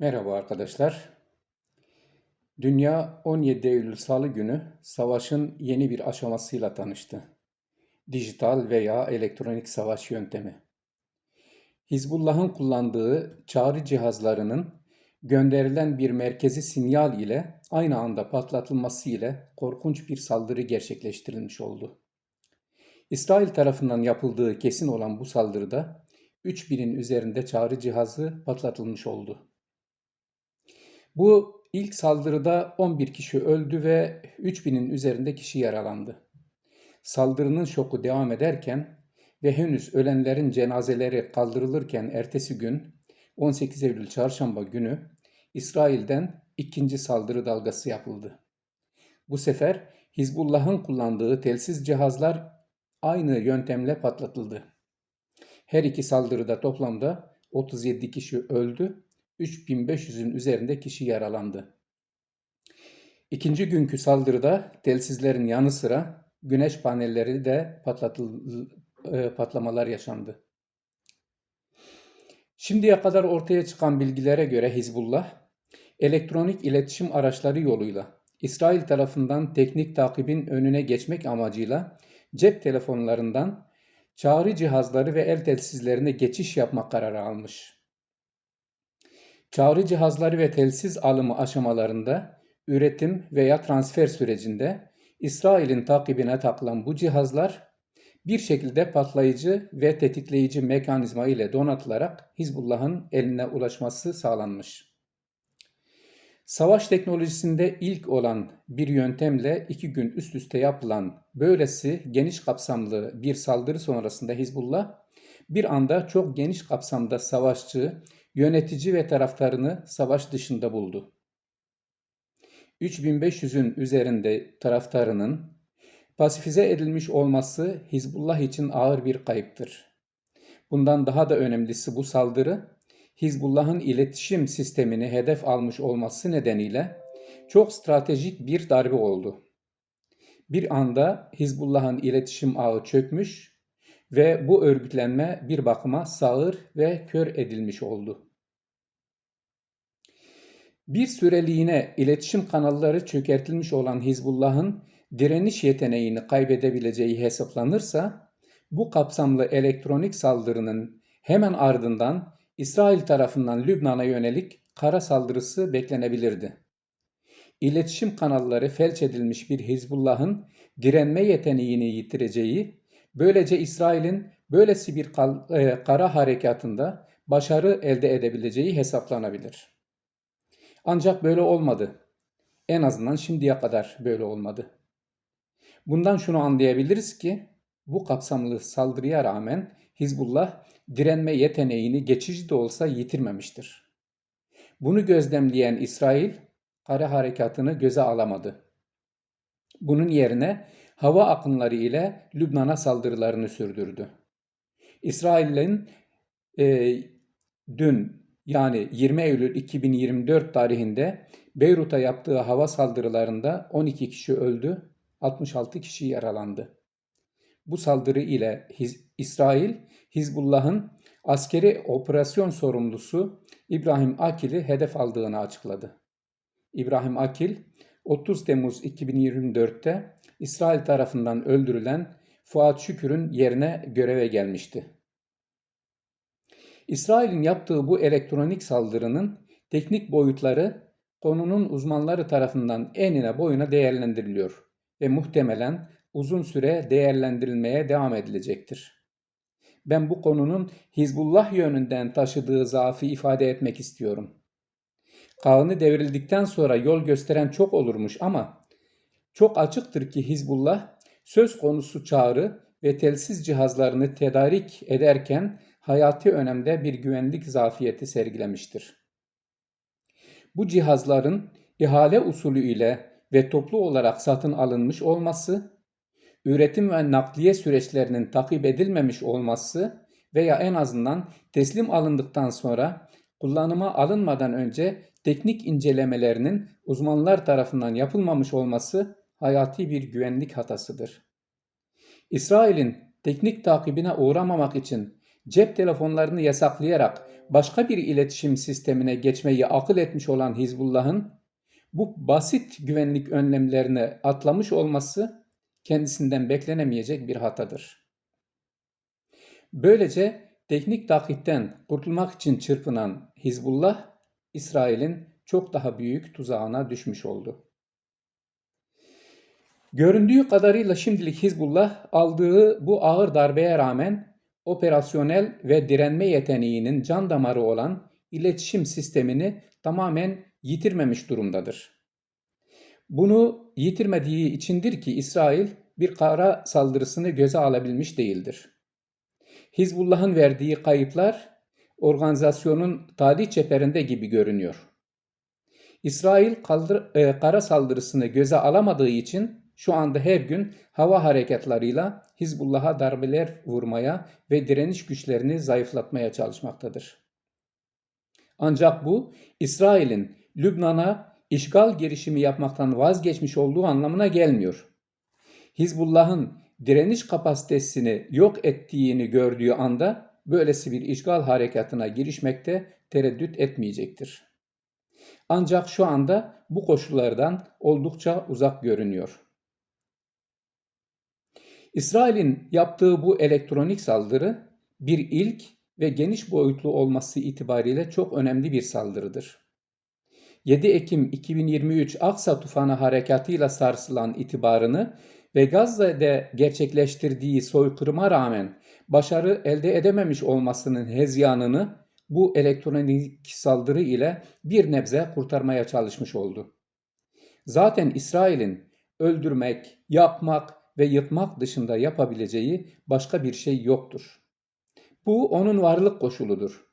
Merhaba arkadaşlar. Dünya 17 Eylül Salı günü savaşın yeni bir aşamasıyla tanıştı. Dijital veya elektronik savaş yöntemi. Hizbullah'ın kullandığı çağrı cihazlarının gönderilen bir merkezi sinyal ile aynı anda patlatılması ile korkunç bir saldırı gerçekleştirilmiş oldu. İsrail tarafından yapıldığı kesin olan bu saldırıda 3000'in üzerinde çağrı cihazı patlatılmış oldu. Bu ilk saldırıda 11 kişi öldü ve 3000'in üzerinde kişi yaralandı. Saldırının şoku devam ederken ve henüz ölenlerin cenazeleri kaldırılırken ertesi gün 18 Eylül çarşamba günü İsrail'den ikinci saldırı dalgası yapıldı. Bu sefer Hizbullah'ın kullandığı telsiz cihazlar aynı yöntemle patlatıldı. Her iki saldırıda toplamda 37 kişi öldü 3500'ün üzerinde kişi yaralandı. İkinci günkü saldırıda telsizlerin yanı sıra güneş panelleri de e, patlamalar yaşandı. Şimdiye kadar ortaya çıkan bilgilere göre Hizbullah, elektronik iletişim araçları yoluyla İsrail tarafından teknik takibin önüne geçmek amacıyla cep telefonlarından çağrı cihazları ve el telsizlerine geçiş yapmak kararı almış. Çağrı cihazları ve telsiz alımı aşamalarında üretim veya transfer sürecinde İsrail'in takibine takılan bu cihazlar bir şekilde patlayıcı ve tetikleyici mekanizma ile donatılarak Hizbullah'ın eline ulaşması sağlanmış. Savaş teknolojisinde ilk olan bir yöntemle iki gün üst üste yapılan böylesi geniş kapsamlı bir saldırı sonrasında Hizbullah bir anda çok geniş kapsamda savaşçı yönetici ve taraftarını savaş dışında buldu. 3500'ün üzerinde taraftarının pasifize edilmiş olması Hizbullah için ağır bir kayıptır. Bundan daha da önemlisi bu saldırı Hizbullah'ın iletişim sistemini hedef almış olması nedeniyle çok stratejik bir darbe oldu. Bir anda Hizbullah'ın iletişim ağı çökmüş ve bu örgütlenme bir bakıma sağır ve kör edilmiş oldu. Bir süreliğine iletişim kanalları çökertilmiş olan Hizbullah'ın direniş yeteneğini kaybedebileceği hesaplanırsa bu kapsamlı elektronik saldırının hemen ardından İsrail tarafından Lübnan'a yönelik kara saldırısı beklenebilirdi. İletişim kanalları felç edilmiş bir Hizbullah'ın direnme yeteneğini yitireceği, böylece İsrail'in böylesi bir e, kara harekatında başarı elde edebileceği hesaplanabilir. Ancak böyle olmadı. En azından şimdiye kadar böyle olmadı. Bundan şunu anlayabiliriz ki bu kapsamlı saldırıya rağmen Hizbullah direnme yeteneğini geçici de olsa yitirmemiştir. Bunu gözlemleyen İsrail kara harekatını göze alamadı. Bunun yerine hava akınları ile Lübnan'a saldırılarını sürdürdü. İsrail'in e, dün yani 20 Eylül 2024 tarihinde Beyrut'a yaptığı hava saldırılarında 12 kişi öldü, 66 kişi yaralandı. Bu saldırı ile Hiz İsrail, Hizbullah'ın askeri operasyon sorumlusu İbrahim Akil'i hedef aldığını açıkladı. İbrahim Akil, 30 Temmuz 2024'te İsrail tarafından öldürülen Fuat Şükür'ün yerine göreve gelmişti. İsrail'in yaptığı bu elektronik saldırının teknik boyutları konunun uzmanları tarafından enine boyuna değerlendiriliyor ve muhtemelen uzun süre değerlendirilmeye devam edilecektir. Ben bu konunun Hizbullah yönünden taşıdığı zaafı ifade etmek istiyorum. Kanı devrildikten sonra yol gösteren çok olurmuş ama çok açıktır ki Hizbullah söz konusu çağrı ve telsiz cihazlarını tedarik ederken hayati önemde bir güvenlik zafiyeti sergilemiştir. Bu cihazların ihale usulü ile ve toplu olarak satın alınmış olması, üretim ve nakliye süreçlerinin takip edilmemiş olması veya en azından teslim alındıktan sonra kullanıma alınmadan önce teknik incelemelerinin uzmanlar tarafından yapılmamış olması hayati bir güvenlik hatasıdır. İsrail'in teknik takibine uğramamak için cep telefonlarını yasaklayarak başka bir iletişim sistemine geçmeyi akıl etmiş olan Hizbullah'ın bu basit güvenlik önlemlerini atlamış olması kendisinden beklenemeyecek bir hatadır. Böylece teknik taklitten kurtulmak için çırpınan Hizbullah, İsrail'in çok daha büyük tuzağına düşmüş oldu. Göründüğü kadarıyla şimdilik Hizbullah aldığı bu ağır darbeye rağmen operasyonel ve direnme yeteneğinin can damarı olan iletişim sistemini tamamen yitirmemiş durumdadır. Bunu yitirmediği içindir ki İsrail bir kara saldırısını göze alabilmiş değildir. Hizbullah'ın verdiği kayıplar organizasyonun talih çeperinde gibi görünüyor. İsrail kaldır, e, kara saldırısını göze alamadığı için şu anda her gün hava harekatlarıyla Hizbullah'a darbeler vurmaya ve direniş güçlerini zayıflatmaya çalışmaktadır. Ancak bu İsrail'in Lübnan'a işgal girişimi yapmaktan vazgeçmiş olduğu anlamına gelmiyor. Hizbullah'ın direniş kapasitesini yok ettiğini gördüğü anda böylesi bir işgal harekatına girişmekte tereddüt etmeyecektir. Ancak şu anda bu koşullardan oldukça uzak görünüyor. İsrail'in yaptığı bu elektronik saldırı bir ilk ve geniş boyutlu olması itibariyle çok önemli bir saldırıdır. 7 Ekim 2023 Aksa tufanı harekatıyla sarsılan itibarını ve Gazze'de gerçekleştirdiği soykırıma rağmen başarı elde edememiş olmasının hezyanını bu elektronik saldırı ile bir nebze kurtarmaya çalışmış oldu. Zaten İsrail'in öldürmek, yapmak ve yıkmak dışında yapabileceği başka bir şey yoktur. Bu onun varlık koşuludur.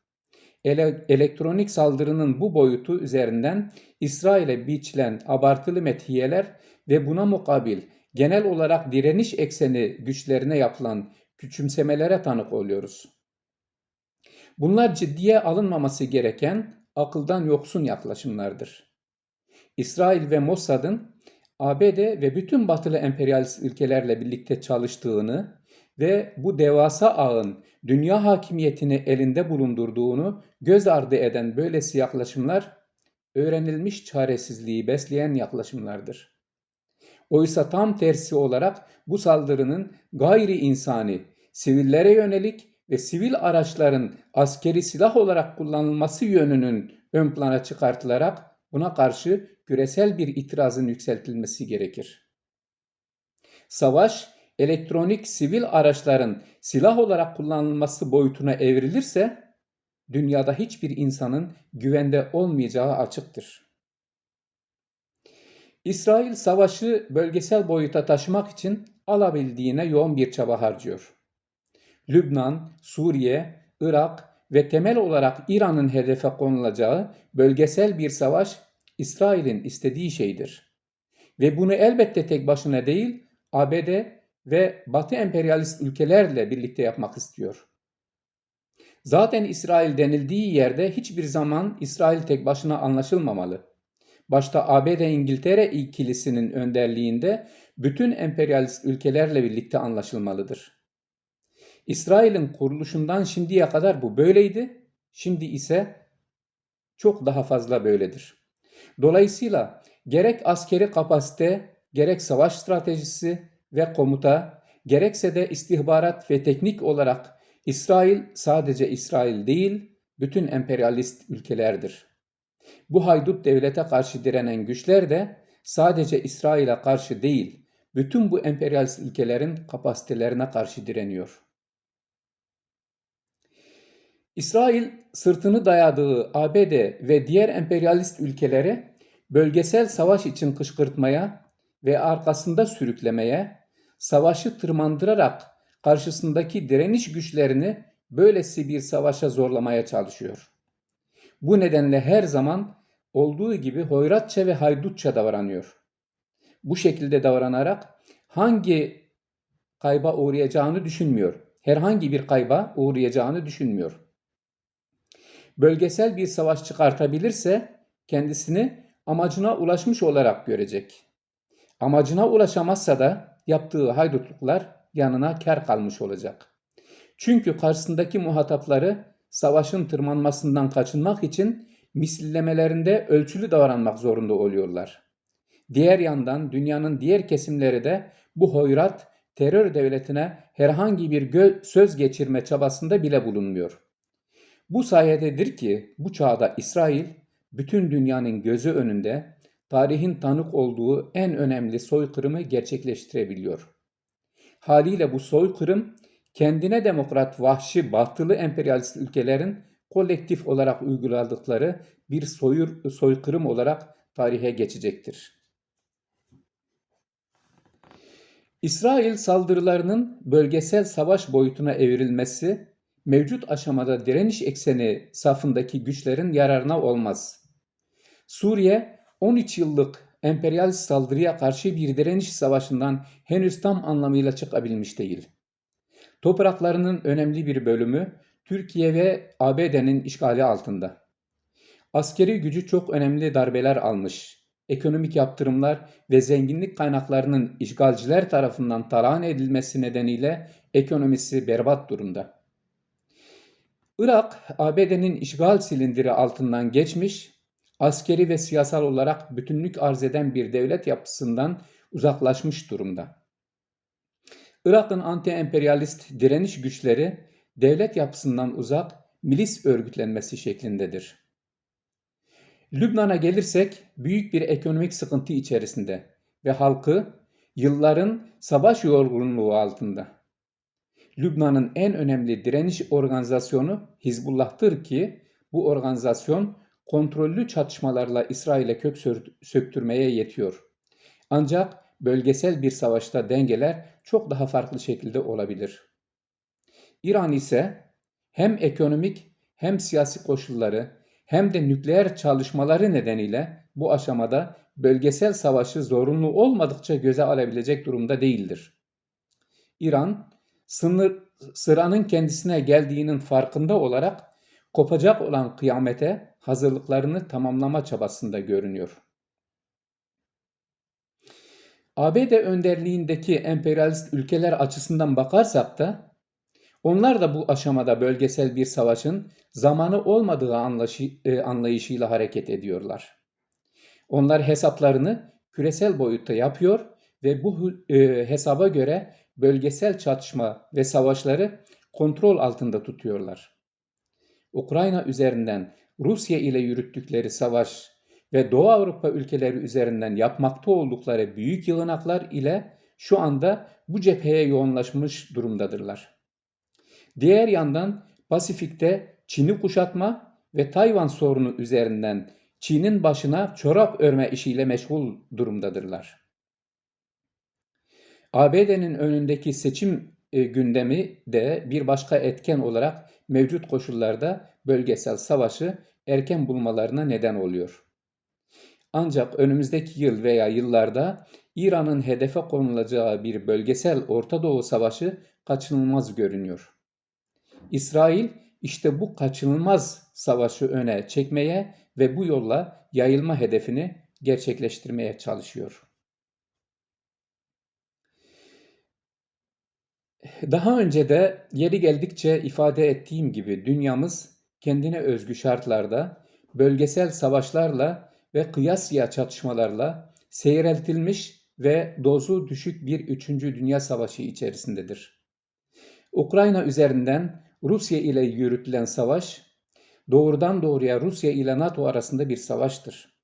Ele elektronik saldırının bu boyutu üzerinden İsrail'e biçilen abartılı metiyeler ve buna mukabil genel olarak direniş ekseni güçlerine yapılan küçümsemelere tanık oluyoruz. Bunlar ciddiye alınmaması gereken akıldan yoksun yaklaşımlardır. İsrail ve Mossad'ın ABD ve bütün batılı emperyalist ülkelerle birlikte çalıştığını ve bu devasa ağın dünya hakimiyetini elinde bulundurduğunu göz ardı eden böylesi yaklaşımlar öğrenilmiş çaresizliği besleyen yaklaşımlardır. Oysa tam tersi olarak bu saldırının gayri insani, sivillere yönelik ve sivil araçların askeri silah olarak kullanılması yönünün ön plana çıkartılarak buna karşı küresel bir itirazın yükseltilmesi gerekir. Savaş, elektronik sivil araçların silah olarak kullanılması boyutuna evrilirse, dünyada hiçbir insanın güvende olmayacağı açıktır. İsrail savaşı bölgesel boyuta taşımak için alabildiğine yoğun bir çaba harcıyor. Lübnan, Suriye, Irak ve temel olarak İran'ın hedefe konulacağı bölgesel bir savaş İsrail'in istediği şeydir. Ve bunu elbette tek başına değil, ABD ve Batı emperyalist ülkelerle birlikte yapmak istiyor. Zaten İsrail denildiği yerde hiçbir zaman İsrail tek başına anlaşılmamalı. Başta ABD İngiltere ikilisinin önderliğinde bütün emperyalist ülkelerle birlikte anlaşılmalıdır. İsrail'in kuruluşundan şimdiye kadar bu böyleydi. Şimdi ise çok daha fazla böyledir. Dolayısıyla gerek askeri kapasite, gerek savaş stratejisi ve komuta, gerekse de istihbarat ve teknik olarak İsrail sadece İsrail değil, bütün emperyalist ülkelerdir. Bu haydut devlete karşı direnen güçler de sadece İsrail'e karşı değil, bütün bu emperyalist ülkelerin kapasitelerine karşı direniyor. İsrail sırtını dayadığı ABD ve diğer emperyalist ülkelere bölgesel savaş için kışkırtmaya ve arkasında sürüklemeye, savaşı tırmandırarak karşısındaki direniş güçlerini böylesi bir savaşa zorlamaya çalışıyor. Bu nedenle her zaman olduğu gibi hoyratça ve haydutça davranıyor. Bu şekilde davranarak hangi kayba uğrayacağını düşünmüyor. Herhangi bir kayba uğrayacağını düşünmüyor bölgesel bir savaş çıkartabilirse kendisini amacına ulaşmış olarak görecek. Amacına ulaşamazsa da yaptığı haydutluklar yanına kar kalmış olacak. Çünkü karşısındaki muhatapları savaşın tırmanmasından kaçınmak için misillemelerinde ölçülü davranmak zorunda oluyorlar. Diğer yandan dünyanın diğer kesimleri de bu hoyrat terör devletine herhangi bir söz geçirme çabasında bile bulunmuyor. Bu sayededir ki bu çağda İsrail bütün dünyanın gözü önünde tarihin tanık olduğu en önemli soykırımı gerçekleştirebiliyor. Haliyle bu soykırım kendine demokrat, vahşi, batılı emperyalist ülkelerin kolektif olarak uyguladıkları bir soyur, soykırım olarak tarihe geçecektir. İsrail saldırılarının bölgesel savaş boyutuna evrilmesi mevcut aşamada direniş ekseni safındaki güçlerin yararına olmaz. Suriye 13 yıllık emperyalist saldırıya karşı bir direniş savaşından henüz tam anlamıyla çıkabilmiş değil. Topraklarının önemli bir bölümü Türkiye ve ABD'nin işgali altında. Askeri gücü çok önemli darbeler almış. Ekonomik yaptırımlar ve zenginlik kaynaklarının işgalciler tarafından talan edilmesi nedeniyle ekonomisi berbat durumda. Irak, ABD'nin işgal silindiri altından geçmiş, askeri ve siyasal olarak bütünlük arz eden bir devlet yapısından uzaklaşmış durumda. Irak'ın anti-emperyalist direniş güçleri devlet yapısından uzak milis örgütlenmesi şeklindedir. Lübnan'a gelirsek büyük bir ekonomik sıkıntı içerisinde ve halkı yılların savaş yorgunluğu altında. Lübnan'ın en önemli direniş organizasyonu Hizbullah'tır ki bu organizasyon kontrollü çatışmalarla İsrail'e kök söktürmeye yetiyor. Ancak bölgesel bir savaşta dengeler çok daha farklı şekilde olabilir. İran ise hem ekonomik hem siyasi koşulları hem de nükleer çalışmaları nedeniyle bu aşamada bölgesel savaşı zorunlu olmadıkça göze alabilecek durumda değildir. İran sınır sıranın kendisine geldiğinin farkında olarak kopacak olan kıyamete hazırlıklarını tamamlama çabasında görünüyor. ABD önderliğindeki emperyalist ülkeler açısından bakarsak da onlar da bu aşamada bölgesel bir savaşın zamanı olmadığı e, anlayışıyla hareket ediyorlar. Onlar hesaplarını küresel boyutta yapıyor ve bu e, hesaba göre bölgesel çatışma ve savaşları kontrol altında tutuyorlar. Ukrayna üzerinden Rusya ile yürüttükleri savaş ve Doğu Avrupa ülkeleri üzerinden yapmakta oldukları büyük yığınaklar ile şu anda bu cepheye yoğunlaşmış durumdadırlar. Diğer yandan Pasifik'te Çin'i kuşatma ve Tayvan sorunu üzerinden Çin'in başına çorap örme işiyle meşgul durumdadırlar. ABD'nin önündeki seçim e, gündemi de bir başka etken olarak mevcut koşullarda bölgesel savaşı erken bulmalarına neden oluyor. Ancak önümüzdeki yıl veya yıllarda İran'ın hedefe konulacağı bir bölgesel Orta Doğu savaşı kaçınılmaz görünüyor. İsrail işte bu kaçınılmaz savaşı öne çekmeye ve bu yolla yayılma hedefini gerçekleştirmeye çalışıyor. Daha önce de yeri geldikçe ifade ettiğim gibi dünyamız kendine özgü şartlarda bölgesel savaşlarla ve kıyasya çatışmalarla seyreltilmiş ve dozu düşük bir 3. Dünya Savaşı içerisindedir. Ukrayna üzerinden Rusya ile yürütülen savaş doğrudan doğruya Rusya ile NATO arasında bir savaştır.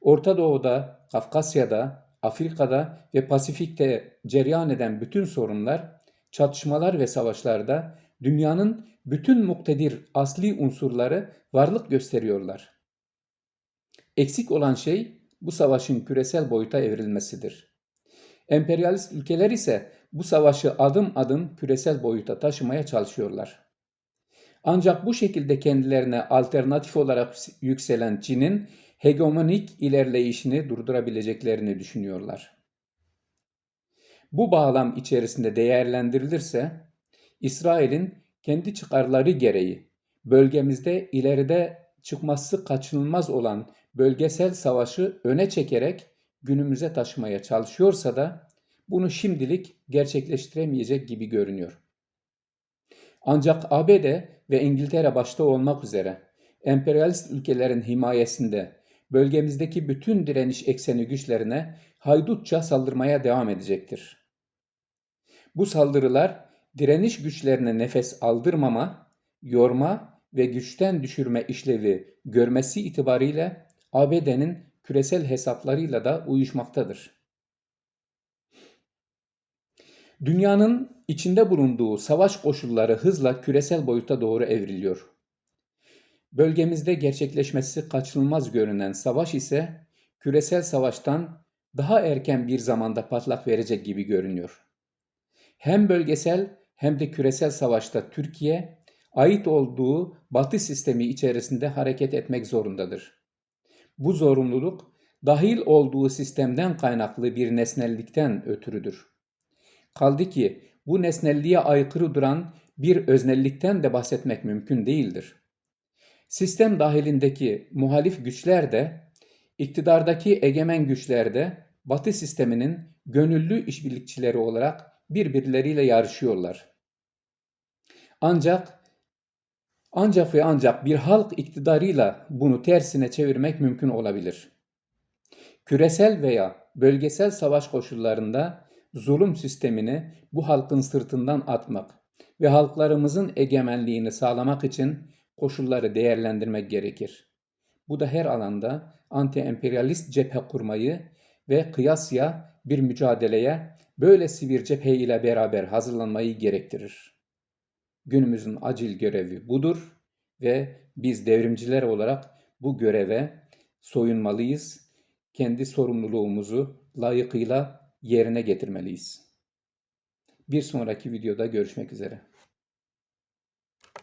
Orta Doğu'da, Kafkasya'da, Afrika'da ve Pasifik'te cereyan eden bütün sorunlar, çatışmalar ve savaşlarda dünyanın bütün muktedir asli unsurları varlık gösteriyorlar. Eksik olan şey bu savaşın küresel boyuta evrilmesidir. Emperyalist ülkeler ise bu savaşı adım adım küresel boyuta taşımaya çalışıyorlar. Ancak bu şekilde kendilerine alternatif olarak yükselen Çin'in hegemonik ilerleyişini durdurabileceklerini düşünüyorlar. Bu bağlam içerisinde değerlendirilirse İsrail'in kendi çıkarları gereği bölgemizde ileride çıkması kaçınılmaz olan bölgesel savaşı öne çekerek günümüze taşımaya çalışıyorsa da bunu şimdilik gerçekleştiremeyecek gibi görünüyor. Ancak ABD ve İngiltere başta olmak üzere emperyalist ülkelerin himayesinde bölgemizdeki bütün direniş ekseni güçlerine haydutça saldırmaya devam edecektir. Bu saldırılar direniş güçlerine nefes aldırmama, yorma ve güçten düşürme işlevi görmesi itibariyle ABD'nin küresel hesaplarıyla da uyuşmaktadır. Dünyanın içinde bulunduğu savaş koşulları hızla küresel boyuta doğru evriliyor. Bölgemizde gerçekleşmesi kaçınılmaz görünen savaş ise küresel savaştan daha erken bir zamanda patlak verecek gibi görünüyor. Hem bölgesel hem de küresel savaşta Türkiye ait olduğu Batı sistemi içerisinde hareket etmek zorundadır. Bu zorunluluk dahil olduğu sistemden kaynaklı bir nesnellikten ötürüdür. Kaldı ki bu nesnelliğe aykırı duran bir öznellikten de bahsetmek mümkün değildir. Sistem dahilindeki muhalif güçler de, iktidardaki egemen güçler de Batı sisteminin gönüllü işbirlikçileri olarak birbirleriyle yarışıyorlar. Ancak ancak ve ancak bir halk iktidarıyla bunu tersine çevirmek mümkün olabilir. Küresel veya bölgesel savaş koşullarında zulüm sistemini bu halkın sırtından atmak ve halklarımızın egemenliğini sağlamak için koşulları değerlendirmek gerekir. Bu da her alanda anti-emperyalist cephe kurmayı ve kıyasya bir mücadeleye böylesi bir cephe ile beraber hazırlanmayı gerektirir. Günümüzün acil görevi budur ve biz devrimciler olarak bu göreve soyunmalıyız. Kendi sorumluluğumuzu layıkıyla yerine getirmeliyiz. Bir sonraki videoda görüşmek üzere.